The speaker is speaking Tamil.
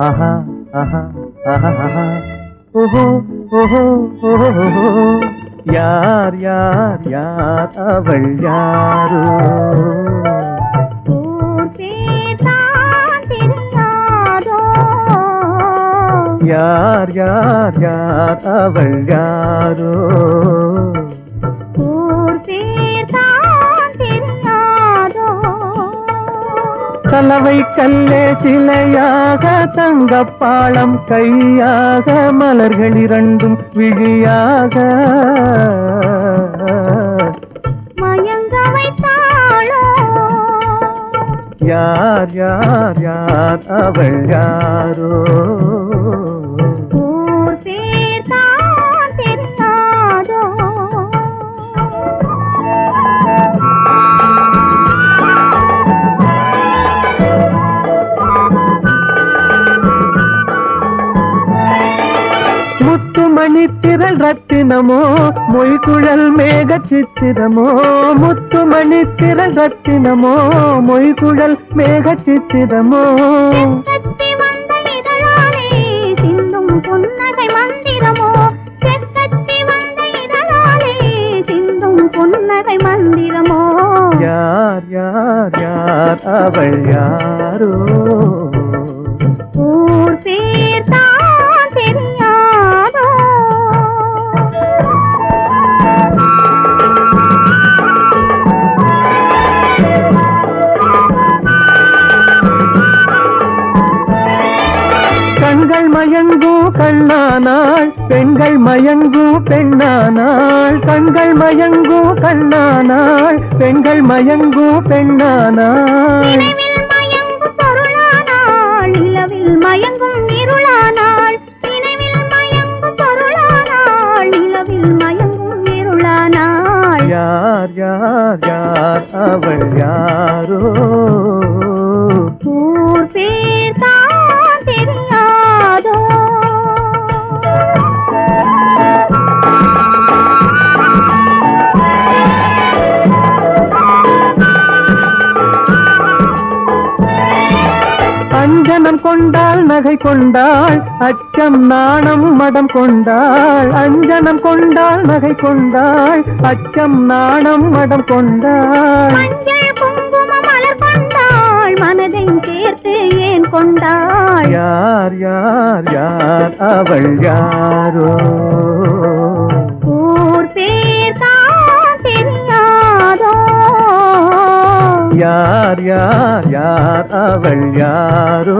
ஆஹா ஆஹா ஆஹா ஆஹா ஓஹோ ஓஹோ ஓஹோ யார் யார் யார் அவள் யாரோ ஊர் பேர்தான் தெரியாதோ யார் யார் யார் அவள் யாரோ கலவை கல்லே சிலையாக தங்கப்பாளம் கையாக மலர்கள் இரண்டும் விழியாக. யார் யார் யார் அவள் யாரோ? முத்துமணி திரள் ரத்தினமோ மொய்குழல் மேக சித்திரமோ முத்துமணி திரள் ரத்தினமோ மொய்குழல் மேக சித்திரமோ சிந்தும் புன்னகை மந்திரமோ. புன்னகை மந்திரமோ. யார் யார் யார் அவள் யாரோ? மயங்கும் கண்ணானாள் பெண்கள் மயங்கும் பெண்ணானாள் கண்கள் மயங்கும் கண்ணானாள் பெண்கள் மயங்கும் பெண்ணானாள் மயங்கும் இருளானாள் நினைவில் மயங்கும் பொருளானாள் நிலவில் மயங்கும் இருளானாள் யார் யார் யார் அவள் யாரோ? கொண்டாள் நகை கொண்டாள் அச்சம் நாணம் மடம் கொண்டாள் அஞ்சனம் கொண்டாள் நகை கொண்டாள் அச்சம் நாணம் மடம் கொண்டாள். மஞ்சள் குங்கும மலர் கொண்டாள் மனதை சேர்த்து ஏன் கொண்டாள்? யார் யார் யார் அவள் யாரோ? யார் யார் யார் அவள் யாரோ?